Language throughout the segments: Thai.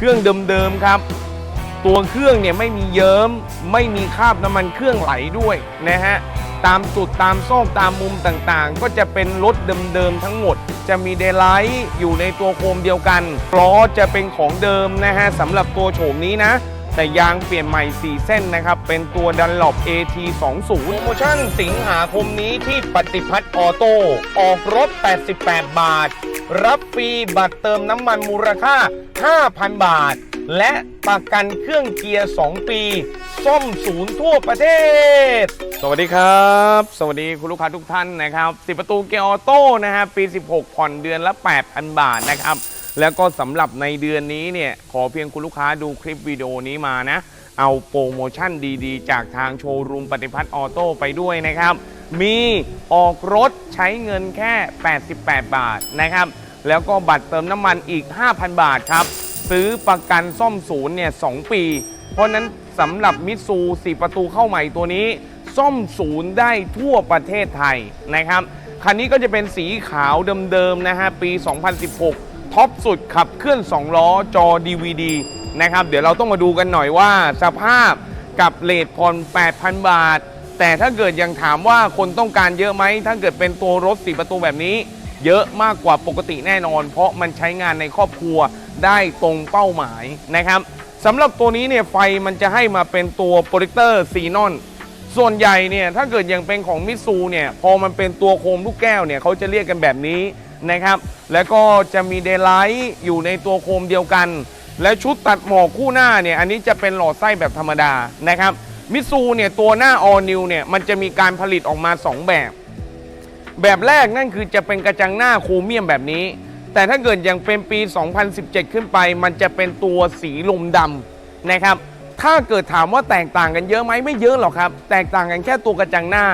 เครื่องเดิมๆครับ ตัวเครื่องเนี่ยไม่มีเยิ้ม ไม่มีคราบน้ำมันเครื่องไหลด้วยนะฮะ ตามจุดตามซอกตามมุมต่างๆ ก็จะเป็นรถเดิมๆทั้งหมด จะมีเดลไลท์อยู่ในตัวโคมเดียวกันล้อจะเป็นของเดิมนะฮะสำหรับตัวโฉมนี้นะ แต่ยางเปลี่ยนใหม่ 4 เส้นนะครับ เป็นตัวดันหลบ AT 20โปรโมชั่นสิงหาคมนี้ที่ปฏิพัฒน์ออโต้ออกรถ 88 บาท รับฟรีบัตรเติมน้ำมันมูลค่า 5,000 บาท และประกันเครื่องเกียร์ 2 ปีซ่อมศูนย์ทั่วประเทศ สวัสดีครับ สวัสดีคุณลูกค้าทุกท่านนะครับสิประตูเกียร์ออโต้นะฮะปี 16 ผ่อนเดือนละ 8,000 บาทนะครับ แล้วก็สำหรับในเดือนนี้เนี่ย ขอเพียงคุณลูกค้าดูคลิปวิดีโอนี้มานะ เอาโปรโมชั่นดีๆ จากทางโชว์รูมปฏิพัฒน์ออโต้ไปด้วยนะครับ มีออกรถใช้เงินแค่ 88 บาทนะครับ แล้วก็บัตรเติมน้ำมันอีก 5,000 บาทครับ ซื้อประกันซ่อมศูนย์เนี่ย2ปี เพราะฉะนั้นสำหรับมิตซู4 ประตูเข้าใหม่ตัวนี้ ซ่อมศูนย์ได้ทั่วประเทศไทยนะครับ คันนี้ก็จะเป็นสีขาวเดิมๆนะฮะปี 2016 ท็อปสุดขับเคลื่อน 2 ล้อจอ DVD นะครับ เดี๋ยวเราต้องมาดูกันหน่อยว่าสภาพกับเลทผ่อน8,000 บาท แต่ถ้าเกิดยังถามว่าคนต้องการเยอะไหม ถ้าเกิดเป็นตัวรถ 4 ประตูแบบนี้ เยอะมากกว่าปกติแน่นอน เพราะมันใช้งานในครอบครัวได้ตรงเป้าหมายนะครับสำหรับตัวนี้เนี่ยไฟมันจะให้มาเป็นตัวโปรเจคเตอร์ซีนอนส่วนใหญ่เนี่ยถ้าเกิดยังเป็นของมิตซูเนี่ยพอมันเป็นตัวโคมลูกแก้วเนี่ยเขาจะเรียกกันแบบนี้นะครับแล้วก็จะมีเดย์ไลท์อยู่ในตัวโคมเดียวกัน และชุดตัดหมอกคู่หน้าเนี่ยอันนี้จะเป็นหลอดไส้แบบธรรมดานะครับ มิซูเนี่ยตัวหน้า all new เนี่ยมันจะมีการผลิตออกมา 2 แบบ แบบแรกนั่นคือจะเป็นกระจังหน้าโครเมียมแบบนี้ แต่ถ้าเกิดยังเป็นปี 2017 ขึ้นไป มันจะเป็นตัวสีลมดำนะครับ ถ้าเกิดถามว่าแตกต่างกันเยอะไหมไม่เยอะหรอกครับ แตกต่างกันแค่ตัวกระจังหน้า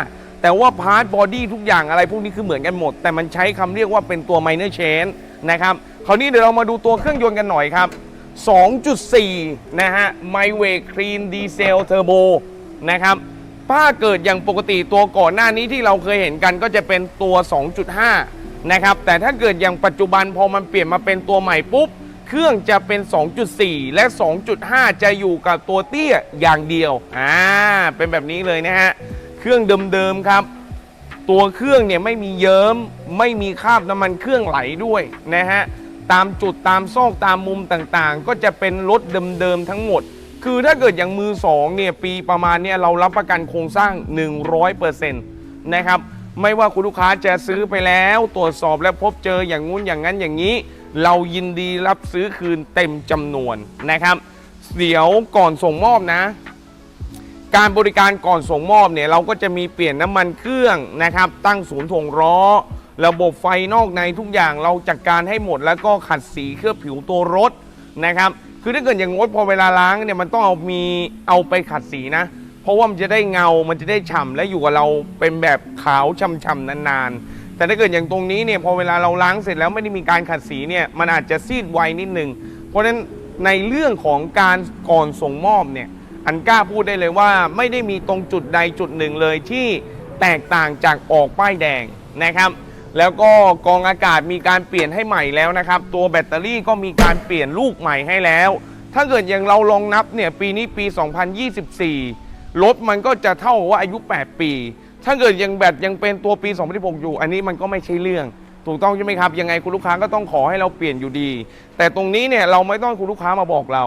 แต่ว่าพาร์ทบอดี้ทุกอย่างอะไรพวกนี้คือเหมือนกันหมด แต่มันใช้คำเรียกว่าเป็นตัว minor change นะครับคราวนี้เดี๋ยวเรามาดูตัวเครื่องยนต์กันหน่อยครับ 2.4 นะฮะ My Way Clean Diesel Turbo นะครับ ถ้าเกิดอย่างปกติตัวก่อนหน้านี้ที่เราเคยเห็นกันก็จะเป็นตัว 2.5 นะครับ แต่ถ้าเกิดอย่างปัจจุบันพอมันเปลี่ยนมาเป็นตัวใหม่ปุ๊บ เครื่องจะเป็น 2.4 และ 2.5 จะอยู่กับตัวเตี้ยอย่างเดียว อ่า เป็นแบบนี้เลยนะฮะ เครื่องเดิมๆครับตัวเครื่องเนี่ยไม่มีเยิ้มไม่มีคราบน้ำมันเครื่องไหลด้วยนะฮะ ตามจุดตามซอกตามมุมต่างๆ ก็จะเป็นรถเดิมๆทั้งหมด คือถ้าเกิดอย่างมือสองเนี่ยปีประมาณเนี่ยเรารับประกันโครงสร้าง 100%นะครับไม่ว่าคุณลูกค้าจะซื้อไปแล้วตรวจสอบและพบเจออย่างงู้นอย่างนั้นอย่างนี้ เรายินดีรับซื้อคืนเต็มจำนวนนะครับ เดี๋ยวก่อนส่งมอบนะ การบริการก่อนส่งมอบเนี่ยเราก็จะมีเปลี่ยนน้ำมันเครื่องนะครับ ตั้งศูนย์ถ่วงล้อ ระบบไฟนอกในทุกอย่างเราจัดการให้หมดแล้วก็ขัดสีเคลือบผิวตัวรถนะครับ คือถ้าเกิดอย่างงดพอเวลาล้างเนี่ยมันต้องเอามีเอาไปขัดสีนะ เพราะว่ามันจะได้เงา มันจะได้ฉ่ำและอยู่กับเราเป็นแบบขาวช่ำๆนานๆ แต่ถ้าเกิดอย่างตรงนี้เนี่ยพอเวลาเราล้างเสร็จแล้วไม่ได้มีการขัดสีเนี่ยมันอาจจะซีดไวนิดนึง เพราะฉะนั้นในเรื่องของการก่อนส่งมอบเนี่ยอันกล้าพูดได้เลยว่าไม่ได้มีตรงจุดใดจุดหนึ่งเลยที่แตกต่างจากออกป้ายแดงนะครับ แล้วก็กองอากาศมีการเปลี่ยนให้ใหม่แล้วนะครับ ตัวแบตเตอรี่ก็มีการเปลี่ยนลูกใหม่ให้แล้ว ถ้าเกิดอย่างเราลองนับเนี่ยปีนี้ปี 2024 รถมันก็จะเท่าว่าอายุ 8 ปี ถ้าเกิดยังแบตยังเป็นตัวปี 2016 อยู่ อันนี้มันก็ไม่ใช่เรื่อง ถูกต้องใช่ไหมครับ ยังไงคุณลูกค้าก็ต้องขอให้เราเปลี่ยนอยู่ดี แต่ตรงนี้เนี่ยเราไม่ต้องคุณลูกค้ามาบอกเรา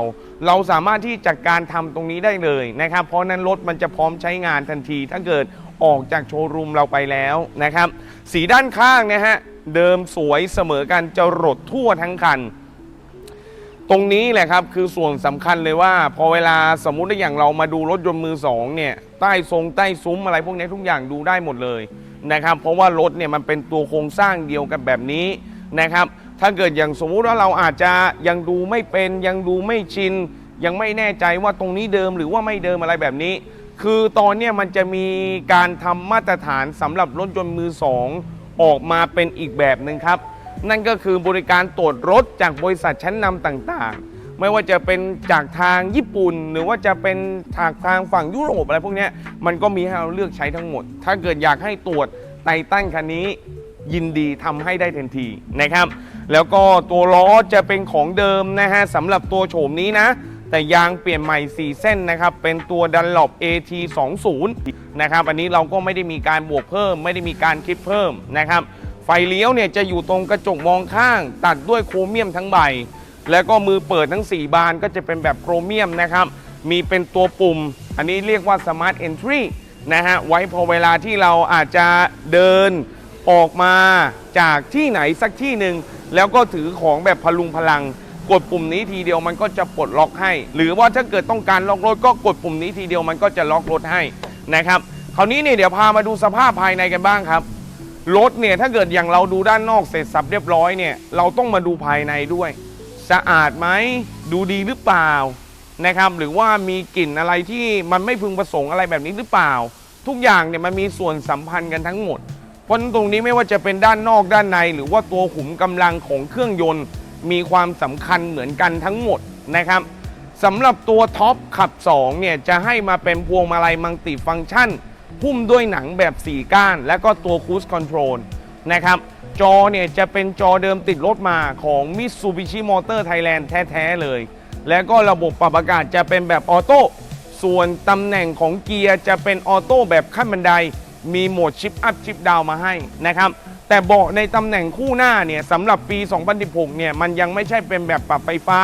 เราสามารถที่จัดการทำตรงนี้ได้เลยนะครับ เพราะนั้นรถมันจะพร้อมใช้งานทันที ถ้าเกิด ออกจากโชว์รูมเราไปแล้วนะครับ สีด้านข้างนะฮะ เดิมสวยเสมอกันจะรดทั่วทั้งคัน ตรงนี้แหละครับคือส่วนสำคัญเลยว่า พอเวลาสมมุติว่าอย่างเรามาดูรถยนต์มือสองเนี่ยใต้ทรงใต้ซุ้มอะไรพวกนี้ทุกอย่างดูได้หมดเลยนะครับ เพราะว่ารถเนี่ยมันเป็นตัวโครงสร้างเดียวกันแบบนี้นะครับ ถ้าเกิดอย่างสมมุติว่าเราอาจจะยังดูไม่เป็นยังดูไม่ชินยังไม่แน่ใจว่าตรงนี้เดิมหรือว่าไม่เดิมอะไรแบบนี้ คือตอนเนี้ยมันจะมีการทำมาตรฐานสำหรับรถยนต์มือสองออกมาเป็นอีกแบบหนึ่งครับ นั่นก็คือบริการตรวจรถจากบริษัทชั้นนำต่างๆ ไม่ว่าจะเป็นจากทางญี่ปุ่น หรือว่าจะเป็นจากทางฝั่งยุโรปอะไรพวกเนี้ยมันก็มีให้เราเลือกใช้ทั้งหมด ถ้าเกิดอยากให้ตรวจไททันคันนี้ ยินดีทำให้ได้ทันทีนะครับ แล้วก็ตัวล้อจะเป็นของเดิมนะฮะสำหรับตัวโฉมนี้นะ แต่ยางเปลี่ยนใหม่ 4 เส้นนะครับ เป็นตัวดันหลบ AT 2 0นะครับ อันนี้เราก็ไม่ได้มีการบวกเพิ่ม ไม่ได้มีการคิดเพิ่มนะครับ ไฟเลี้ยวเนี่ยจะอยู่ตรงกระจกมองข้าง ตัดด้วยโครเมียมทั้งใบ แล้วก็มือเปิดทั้ง 4 บานก็จะเป็นแบบโครเมียมนะครับ มีเป็นตัวปุ่ม อันนี้เรียกว่า Smart Entry นะฮะ ไว้พอเวลาที่เราอาจจะเดินออกมาจากที่ไหนสักที่หนึ่ง แล้วก็ถือของแบบพลุงพลัง กดปุ่มนี้ทีเดียวมันก็จะปลดล็อกให้ หรือว่าถ้าเกิดต้องการล็อกรถก็กดปุ่มนี้ทีเดียวมันก็จะล็อกรถให้นะครับคราวนี้เนี่ยเดี๋ยวพามาดูสภาพภายในกันบ้างครับรถเนี่ยถ้าเกิดอย่างเราดูด้านนอกเสร็จสับเรียบร้อยเนี่ยเราต้องมาดูภายในด้วย สะอาดไหมดูดีหรือเปล่านะครับหรือว่ามีกลิ่นอะไรที่มันไม่พึงประสงค์อะไรแบบนี้หรือเปล่า ทุกอย่างเนี่ยมันมีส่วนสัมพันธ์กันทั้งหมดเพราะฉะนั้นตรงนี้ไม่ว่าจะเป็นด้านนอกด้านใน หรือว่าตัวขุมกำลังของเครื่องยนต์ มีความสำคัญเหมือนกันทั้งหมดนะครับสำหรับตัวท็อปขับ2เนี่ยจะให้มาเป็นพวงมาลัยมัลติฟังก์ชันหุ้มด้วยหนังแบบ 4 ก้าน และก็ตัวคู i คอนโทรลนะครับจอเนี่ยจะเป็นจอเดิมติดรถมาของ Mitsubishi Motor Thailand แท้ ๆ เลย และก็ระบบปรับอากาศจะเป็นแบบออโต้ส่วนตำแหน่งของเกียร์จะเป็นออโต้แบบขั้นบันได มีโหมดชิปอัพชิปดาวมาให้นะครับ แต่เบาะในตำแหน่งคู่หน้าเนี่ยสำหรับปี 2016 เนี่ยมันยังไม่ใช่เป็นแบบปรับไฟฟ้า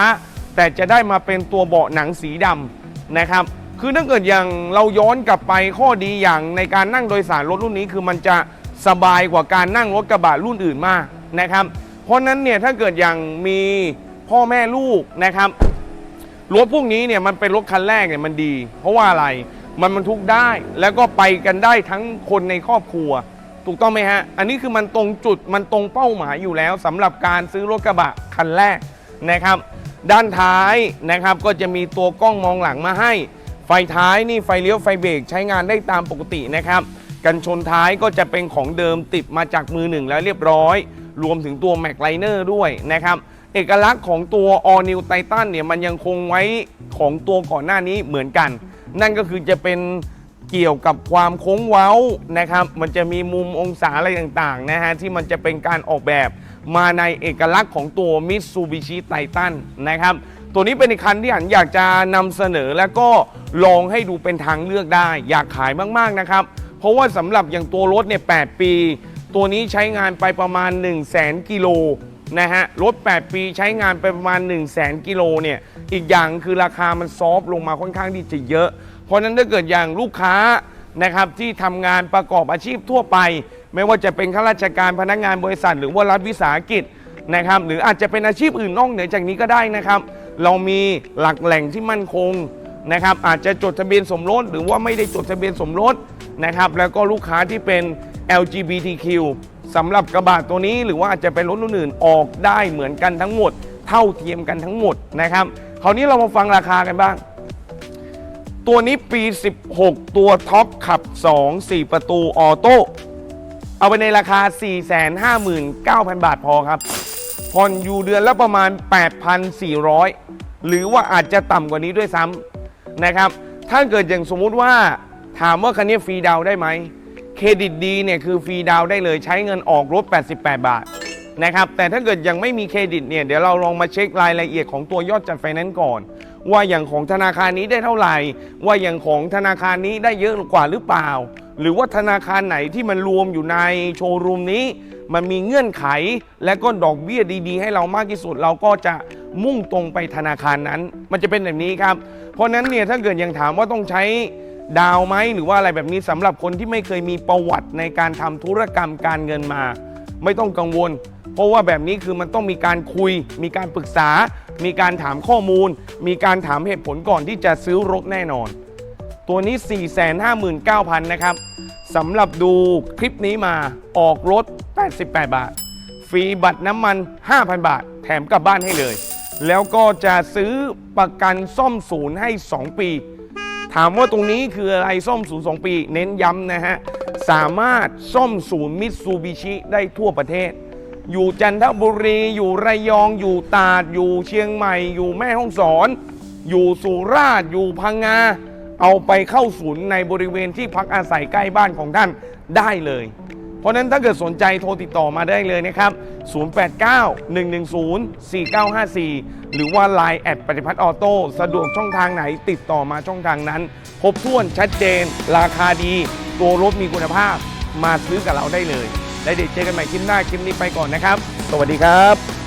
แต่จะได้มาเป็นตัวเบาะหนังสีดำนะครับ คือถ้าเกิดอย่างเราย้อนกลับไปข้อดีอย่างในการนั่งโดยสารรถรุ่นนี้คือมันจะสบายกว่าการนั่งรถกระบะรุ่นอื่นมากนะครับ เพราะฉะนั้นเนี่ยถ้าเกิดอย่างมีพ่อแม่ลูกนะครับรถพวกนี้เนี่ยมันเป็นรถคันแรกเนี่ยมันดี เพราะว่าอะไรมันบรรทุกได้แล้วก็ไปกันได้ทั้งคนในครอบครัว ถูกต้องไหมฮะ อันนี้คือมันตรงจุดมันตรงเป้าหมายอยู่แล้วสำหรับการซื้อรถกระบะคันแรกนะครับ ด้านท้ายนะครับก็จะมีตัวกล้องมองหลังมาให้ ไฟท้ายนี่ไฟเลี้ยวไฟเบรกใช้งานได้ตามปกตินะครับ กันชนท้ายก็จะเป็นของเดิมติดมาจากมือหนึ่งแล้วเรียบร้อย รวมถึงตัวแม็กไลเนอร์ด้วยนะครับ เอกลักษณ์ของตัว All New Titan เนี่ยมันยังคงไว้ของตัวก่อนหน้านี้เหมือนกัน นั่นก็คือจะเป็น เกี่ยวกับความโค้งเว้านะครับ มันจะมีมุมองศาอะไรต่างๆนะฮะที่มันจะเป็นการออกแบบมาในเอกลักษณ์ของตัว Mitsubishi Titan นะครับ ตัวนี้เป็นอีกคันที่อันอยากจะนำเสนอแล้วก็ลองให้ดูเป็นทางเลือกได้ อยากขายมากๆนะครับ เพราะว่าสำหรับอย่างตัวรถเนี่ย 8 ปี ตัวนี้ใช้งานไปประมาณ 1 0 0 0 0แกิโล นะฮะรถ 8 ปีใช้งานไปประมาณ 1 0 0 0 0แกิโลเนี่ยอีกอย่างคือราคามันซอฟต์ลงมาค่อนข้างที่จะเยอะ เพราะฉะนั้นถ้าเกิดอย่างลูกค้านะครับที่ทำงานประกอบอาชีพทั่วไป ไม่ว่าจะเป็นข้าราชการพนักงานบริษัท หรือว่ารัฐวิสาหกิจนะครับหรืออาจจะเป็นอาชีพอื่นนอกเหนือจากนี้ก็ได้นะครับ เรามีหลักแหล่งที่มั่นคงนะครับอาจจะจดทะเบียนสมรสหรือว่าไม่ได้จดทะเบียนสมรสนะครับแล้วก็ลูกค้าที่เป็น LGBTQ สำหรับกระบะตัวนี้หรือว่าอาจจะเป็นรถรุ่นอื่นออกได้เหมือนกันทั้งหมด เท่าเทียมกันทั้งหมดนะครับคราวนี้เรามาฟังราคากันบ้าง ตัวนี้ปี 16 ตัวท็อปขับ 2 4 ประตูออโต้เอาไปในราคา 459,000 บาทพอครับผ่อนอยู่เดือนละประมาณ 8,400 หรือว่าอาจจะต่ำกว่านี้ด้วยซ้ำนะครับ ถ้าเกิดอย่างสมมุติว่าถามว่าคันนี้ฟรีดาวได้ไหม เครดิตดีเนี่ยคือฟรีดาวน์ได้เลยใช้เงินออกรถ 88 บาทนะครับแต่ถ้าเกิดยังไม่มีเครดิตเนี่ยเดี๋ยวเราลองมาเช็ครายละเอียดของตัวยอดจัดไฟแนนซ์ก่อน ว่าอย่างของธนาคารนี้ได้เท่าไหร่ ว่าอย่างของธนาคารนี้ได้เยอะกว่าหรือเปล่า หรือว่าธนาคารไหนที่มันรวมอยู่ในโชว์รูมนี้ มันมีเงื่อนไขและก็ดอกเบี้ยดีๆ ให้เรามากที่สุด เราก็จะมุ่งตรงไปธนาคารนั้น มันจะเป็นแบบนี้ครับ เพราะฉะนั้นเนี่ยถ้าเกิดยังถามว่าต้องใช้ ดาวไหมหรือว่าอะไรแบบนี้สำหรับคนที่ไม่เคยมีประวัติในการทำธุรกรรมการเงินมา ไม่ต้องกังวล เพราะว่าแบบนี้คือมันต้องมีการคุย มีการปรึกษา มีการถามข้อมูล มีการถามเหตุผลก่อนที่จะซื้อรถแน่นอน ตัวนี้ 459,000 นะครับสำหรับดูคลิปนี้มาออกรถ 88 บาท ฟรีบัตรน้ำมัน 5,000 บาท แถมกลับบ้านให้เลย แล้วก็จะซื้อประกันซ่อมศูนย์ให้ 2 ปี ถามว่าตรงนี้คืออะไรซ่อมศูนย์สองปี เน้นย้ำนะฮะ สามารถซ่อมศูนย์มิตซูบิชิได้ทั่วประเทศ อยู่จันทบุรี อยู่ระยอง อยู่ตาด อยู่เชียงใหม่ อยู่แม่ฮ่องสอน อยู่สุราษฎร์ อยู่พังงา เอาไปเข้าศูนย์ในบริเวณที่พักอาศัยใกล้บ้านของท่านได้เลย เพราะฉะนั้นถ้าเกิดสนใจโทรติดต่อมาได้เลยนะครับ 089-110-4954 หรือว่า Line แอดปฏิพัฒน์ออโต้สะดวกช่องทางไหนติดต่อมาช่องทางนั้น ครบถ้วนชัดเจน ราคาดี ตัวรถมีคุณภาพ มาซื้อกับเราได้เลย และเดี๋ยวเจอกันใหม่คลิปหน้าคลิปนี้ไปก่อนนะครับ สวัสดีครับ